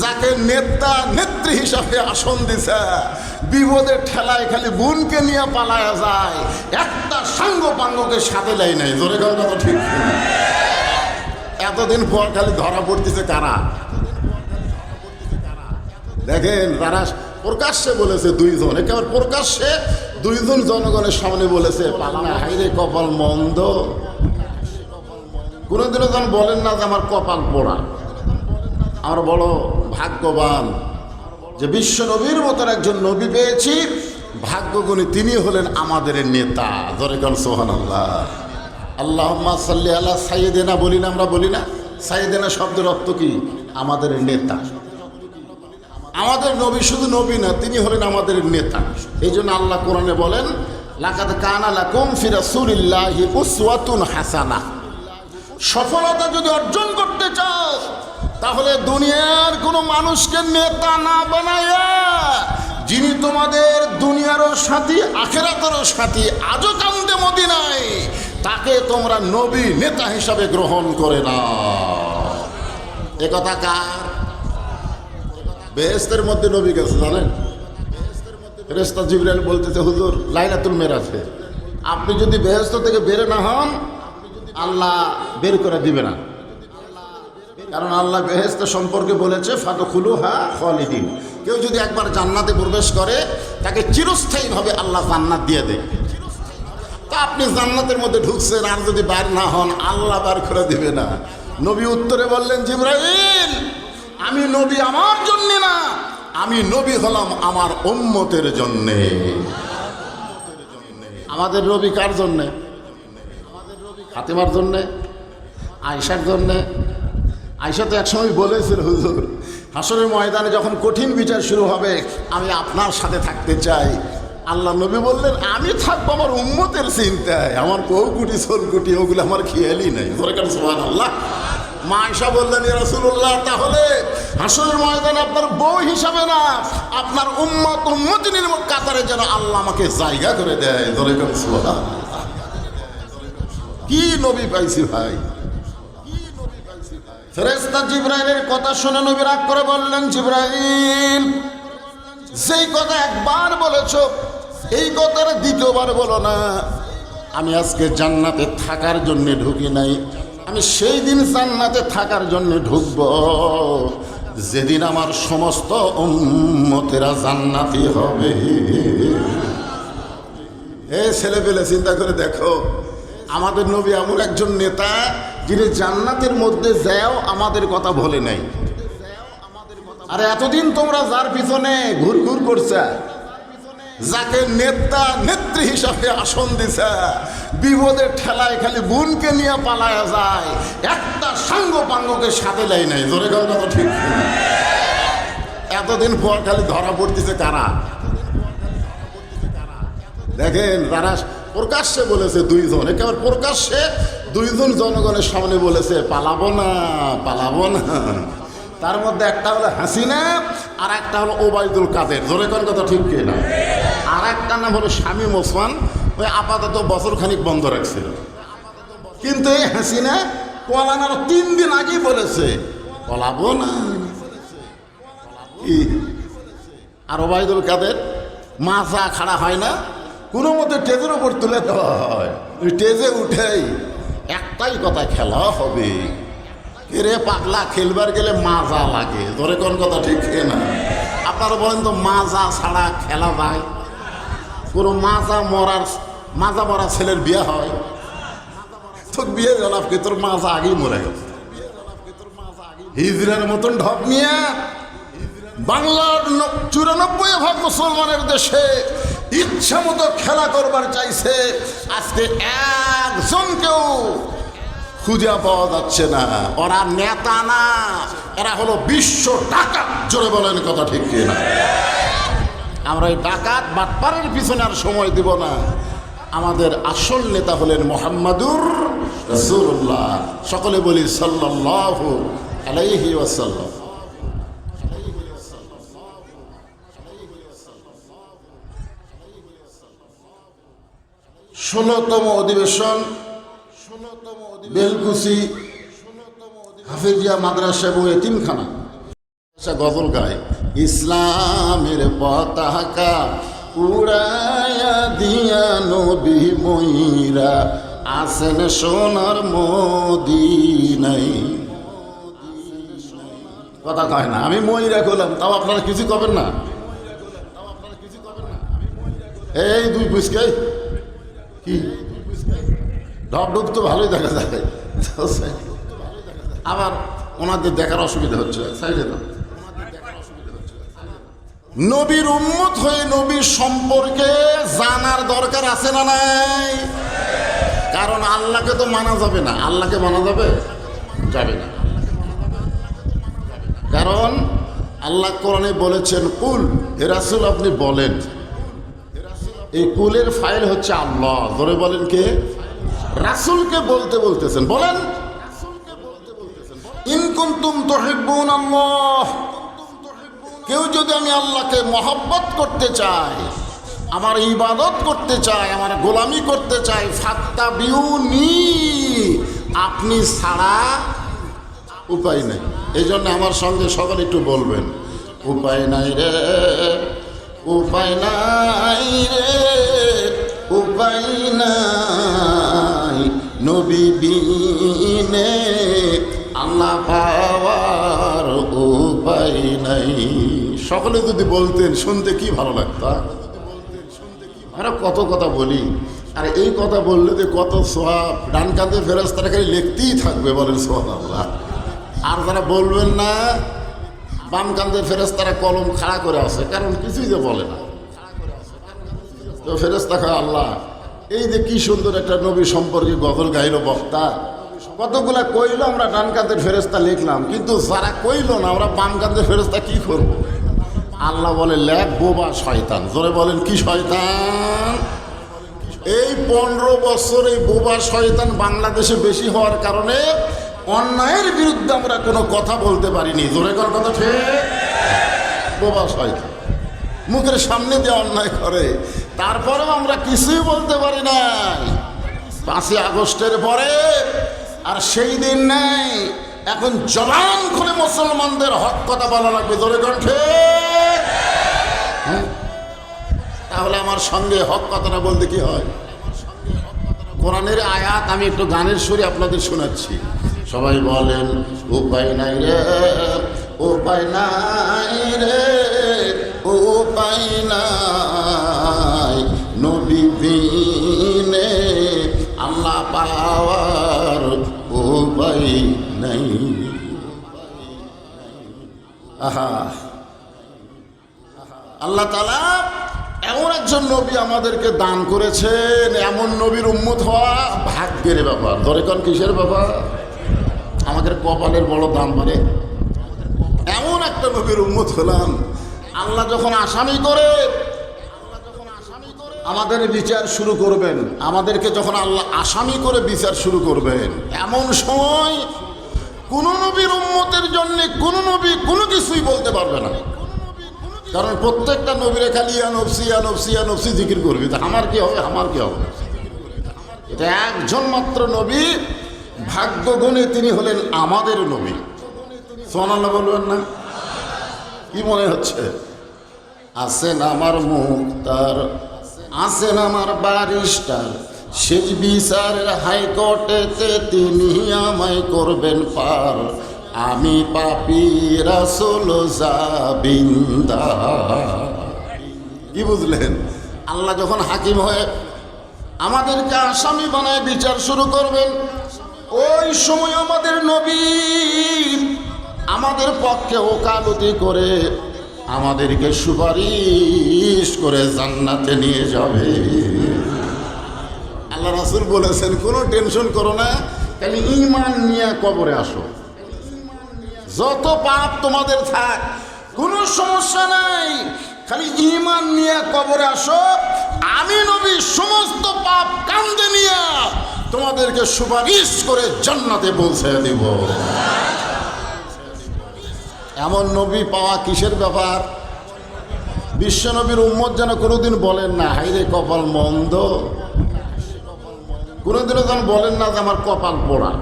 যাকে নেতা, নেত্রী হিসাবে আসন দিছে, বিপদের ঠেলায় খালি বোনকে নিয়ে পালায়া যায়। একটা সাঙ্গ পাঙ্গকে সাথে লাই নাই। জোরে কথা ঠিক? এতদিন পর খালি ধরা পড়তেছে কারা? দেখেন, তারা প্রকাশ্যে বলেছে দুইজন। একেবারে প্রকাশ্যে দুইজন জনগণের সামনে বলেছে, পালানা, হাইরে কপাল মন্দ। কোনোদিনও যেন বলেন না যে আমার কপাল পোড়া। আমার বড় ভাগ্যবান যে বিশ্ব নবীর মতন একজন নবী পেয়েছি, ভাগ্যগুণী তিনি হলেন আমাদের নেতা। ধরে গান সোহান আল্লাহ আল্লাহ সাল্লি আল্লাহ সাইয়েদেনা বলি না আমরা বলি না। সাইয়েদেনা শব্দের অর্থ কি? আমাদের নেতা। আমাদের নবী শুধু নবী না, তিনি হলেন আমাদের নেতা। এই জন্য আল্লাহ কোরআনে বলেন, লাকাদ কানা লাকুম ফি রাসূলিল্লাহি উসওয়াতুন হাসানা সফলতা যদি অর্জন করতে চাও তাহলে দুনিয়ার কোনো মানুষকে নেতা না বানায়া যিনি তোমাদের দুনিয়ারও সাথী, আখেরাতেরও সাথী, আজও কান্দে মদিনায়, তাকে তোমরা নবী নেতা হিসাবে গ্রহণ করে না একথা কার? বেহেস্তের মধ্যে নবী গেছে, জানেন? ফেরেস্তা জিবরাইল বলতেছে, হুজুর, লাইলাতুল মেরাজে। আপনি যদি বেহেস্ত থেকে বের না হন, আল্লাহ বের করে দিবে না। কারণ আল্লাহ বেহেস্ত সম্পর্কে বলেছে ফাতখুলু হা খালিদিন। কেউ যদি একবার জান্নাতে প্রবেশ করে, তাকে চিরস্থায়ীভাবে আল্লাহ জান্নাত দিয়ে দেয়। তা আপনি জান্নাতের মধ্যে ঢুকছেন, আর যদি বার না হন, আল্লাহ বার করে দিবে না। নবী উত্তরে বললেন, জিব্রাইল, আমি নবী আমার জন্যে না, আমি নবী হলাম আমার উম্মতের জন্যে। আমাদের রবি কার জন্যে? আমাদের রবি ফাতেমার জন্যে? আয়সার জন্যে? আয়সা তো একসময় বলেছিল, হুজুর, হাসরের ময়দানে যখন কঠিন বিচার শুরু হবে, আমি আপনার সাথে থাকতে চাই। আল্লাহ নবী বললেন, আমি থাকব আমার উম্মতের চিন্তায়। আমার কৌকুটি সোলকুটি ওগুলো আমার খেয়ালই নাই। দরকার সোহান আল্লাহ মা আয়সা বললেন রসুল্লাহ তাহলে হাসরের ময়দানে আপনার বউ হিসাবে না, আপনার উম্মত, উম্মতিনের কাতারে যেন আল্লাহ আমাকে জায়গা করে দেয়। দরকার সোহান কি নবী পাইছি ভাই? ফেরেস্তা জিব্রাইলের কথা শুনে নবী রাগ করে বললেন, জিব্রাইল সেই কথা একবার বলেছ, এই কথাটা দ্বিতীয়বার বলো না। আমি আজকে জান্নাতে থাকার জন্য ঢুকি নাই। আমি সেই দিন জান্নাতে থাকার জন্য ঢুকব। যেদিন আমার সমস্ত উম্মতেরা জান্নাতি হবে। এ ছেলে পেলে চিন্তা করে দেখো, আমাদের নবী এমন একজন নেতা যিনি জান্নাতের মধ্যে যাও আমাদের কথা বলে নাই। আর এতদিন তোমরা যার পিছনে ঘুর ঘুর করছে, যাকে নেতা, নেত্রী হিসাবে আসন দিছে, বিপদের ঠেলায় খালি বোনকে নিয়ে পালায়া যায়, একটা সাঙ্গ পাঙ্গকে সাথে লাই নাই। জোরে কথা ঠিক? এতদিন পর খালি ধরা পড়তেছে কারা? দেখেন, তারা প্রকাশ্যে বলেছে দুইজন, একেবারে প্রকাশ্যে দুইজন জনগণের সামনে বলেছে, পালাবো না পালাবো না। তার মধ্যে একটা হলো হাসিনা, আর একটা হলো ওবায়দুল কাদের। জোরে কোন কথা ঠিক কে না? আর একটা নাম হলো শামীম ওসমান, ওই আপাতত বছর খানিক বন্ধ রাখছিল। কিন্তু এই হাসিনা পলানোর তিন দিন আগেই বলেছে, পলাবো না। আর ওবায়দুল কাদের মাথা খাড়া হয় না, কোনো মতে টেজের ওপর তুলে দেওয়া হয়। টেজে উঠেই একটাই কথা, খেলা হবে। এরে পাগলা, খেলবার গেলে মাজা লাগে। ধরে কোন কথা ঠিক খেয়ে না। আপনারা বলেন তো, মাজা ছাড়া খেলা যায়? কোনো মাজা মরার, মাজা মরা ছেলের বিয়ে হয়? বিয়ে গেলাম কি? তোর মাজা আগেই মরে গেছে হিজড়ার মতন ঢপ নিয়ে বাংলার চুরানব্বই ভাগ মুসলমানের দেশে ইচ্ছা মতো খেলা করবার চাইছে। আজকে একজনকেও খুঁজে পাওয়া যাচ্ছে না। ওরা নেতা না, এরা হলো বিশ্ব ডাকাত, জোরে বলেন কথা ঠিক না আমরা এই ডাকাত বাটপারের পিছনে আর সময় দিব না। আমাদের আসল নেতা হলেন মোহাম্মদুর রসুল্লাহ সকলে বলি সাল্লাল্লাহু আলাইহি ওয়াসাল্লাম। ষোলোতম অধিবেশন, বেলকুচি, হাফিজিয়া মাদ্রাসা এবং এতিমখানা। গজল গায়, ইসলামের পতাকা উড়াইয়া দিয়া নবী ময়রা আসেন সোনার মদিনাই কথা কয় না, আমি ময়রা করলাম তাও আপনারা কিছু করবেন না? এই দুই পুচকে কি? ডব তো ভালোই দেখা যায়। আবার ওনাদের দেখার অসুবিধা হচ্ছে, সাইডে দাও। নবীর উম্মত হয়ে নবীর সম্পর্কে জানার দরকার আছে না নাই? কারণ আল্লাহকে তো মানা যাবে না। আল্লাহকে মানা যাবে? যাবে না। কারণ আল্লাহ কোরআনে বলেছেন, কুল হে রাসূল আপনি বলেন। এই কুলের ফাইল হচ্ছে আল্লাহ। ধরে বলেন কে? রাসূলকে বলতে বলতেছেন। বলেন। ইনকুন্তুম তুহিব্বুন আল্লাহ। কেউ যদি আমি আল্লাহকে মহব্বত করতে চাই, আমার ইবাদত করতে চাই, আমার গোলামি করতে চাই ফাত্তা বিউনি আপনি ছাড়া উপায় নেই। এই জন্য আমার সঙ্গে সকলে একটু বলবেন, উপায় নাই রে। উপায় নাই রে, উপায় নাই। নবী বিনে আল্লাহ পাওয়ার উপায় নাই। সকলে যদি বলতেন, শুনতে কি ভালো লাগতো আ? আমরা কত কথা বলি। আর এই কথা বললে যে কত সোয়াব। ডান কাঁধে ফেরাস তারা খালি লিখতেই থাকবে বলেন সোহাব আল্লাহ আর যারা বলবেন না বাম কান্দের ফেরেস তারা কলম খাড়া করে আছে, কারণ কিছুই যে বলে না। তো ফেরেস দেখা আল্লাহ, এই যে কি সুন্দর একটা নবী সম্পর্কে গজল গাইল বক্তা। কতগুলা কইলো আমরা ডান কান্দের ফেরেস্তা লিখলাম, কিন্তু যারা কইলো না আমরা বাম কান্দের ফেরেস্তা কি করব? আল্লাহ বলে লেখ বোবা শয়তান। জোরে বলেন, কি শয়তান? এই পনেরো বছর এই বোবা শয়তান বাংলাদেশে বেশি হওয়ার কারণে অন্যায়ের বিরুদ্ধে আমরা কোনো কথা বলতে পারিনি। জোরে করার কথা ঠিক? বোবা শয়তান। মুখের সামনে দিয়ে অন্যায় করে। তারপরেও আমরা কিছুই বলতে পারি নাই। পাঁচই আগস্টের পরে আর সেই দিন নেই। এখন জবান খুলে মুসলমানদের হক কথা বলা লাগবে। জোরে কণ্ঠে? তাহলে আমার সঙ্গে হক কথাটা বলতে কি হয়? কোরআনের আয়াত আমি একটু গানের সুরে আপনাদের শোনাচ্ছি। সবাই বলেন, উপায় নাই রে, উপায় নাই রে, উপায় নাই। নবী বিনে আল্লাহ পাওয়ার উপায় নাই। আহা। আল্লাহ তালা এমন একজন নবী আমাদেরকে দান করেছেন, এমন নবীর উম্মত হওয়া ভাগ্যের ব্যাপার। কোন কিসের ব্যাপার? আমাদের কপালের বড় দাম মানে এমন একটা নবীর উম্মত হলাম। আল্লাহ যখন আসামি করে, আমাদের বিচার শুরু করবেন। আমাদেরকে যখন আল্লাহ আসামি করে বিচার শুরু করবেন। এমন সময় কোন নবীর উন্মতের জন্য কোন নবী কোনো কিছুই বলতে পারবে না। কারণ প্রত্যেকটা নবীরে খালি ইয়া নফসি ইয়া নফসি ইয়া নফসি জিকির করবি। আমার কি হবে? আমার কি হবে? এটা একজন মাত্র নবী ভাগ্য গুণে তিনি হলেন আমাদের নবী। সোনাল্লাহ বলবেন না? কি মনে হচ্ছে? আছেন আমার মুক্তার আছেন আমার বারিস্টার সেই বিচারের হাইকোর্টেতে তিনি আমায় করবেন পার। আমি পাপি রাসুল জাবিন্দা কি বুঝলেন? আল্লাহ যখন হাকিম হয়ে আমাদেরকে আসামি বানায় বিচার শুরু করবেন ওই সময় আমাদের নবী আমাদের পক্ষে ওকালতি করে আমাদেরকে সুপারিশ করে জান্নাতে নিয়ে যাবে। আল্লাহ রাসুল বলেছেন, কোনো টেনশন করো না, খালি ইমান নিয়ে কবরে আসো। যত পাপ তোমাদের থাক, কোনো সমস্যা নাই, খালি ইমান নিয়ে কবরে আসো। আমি নবী, সমস্ত পাপ কান্দে তোমাদেরকে সুপারিশ করে জান্নাতে পৌঁছে দিব। এমন নবী পাওয়া কিসের ব্যাপার? বিশ্বনবীর উম্মত যেন কোনোদিন বলেন না হাইরে কপাল মন্দ। কোনোদিনও যেন বলেন না যে আমার কপাল পোড়া।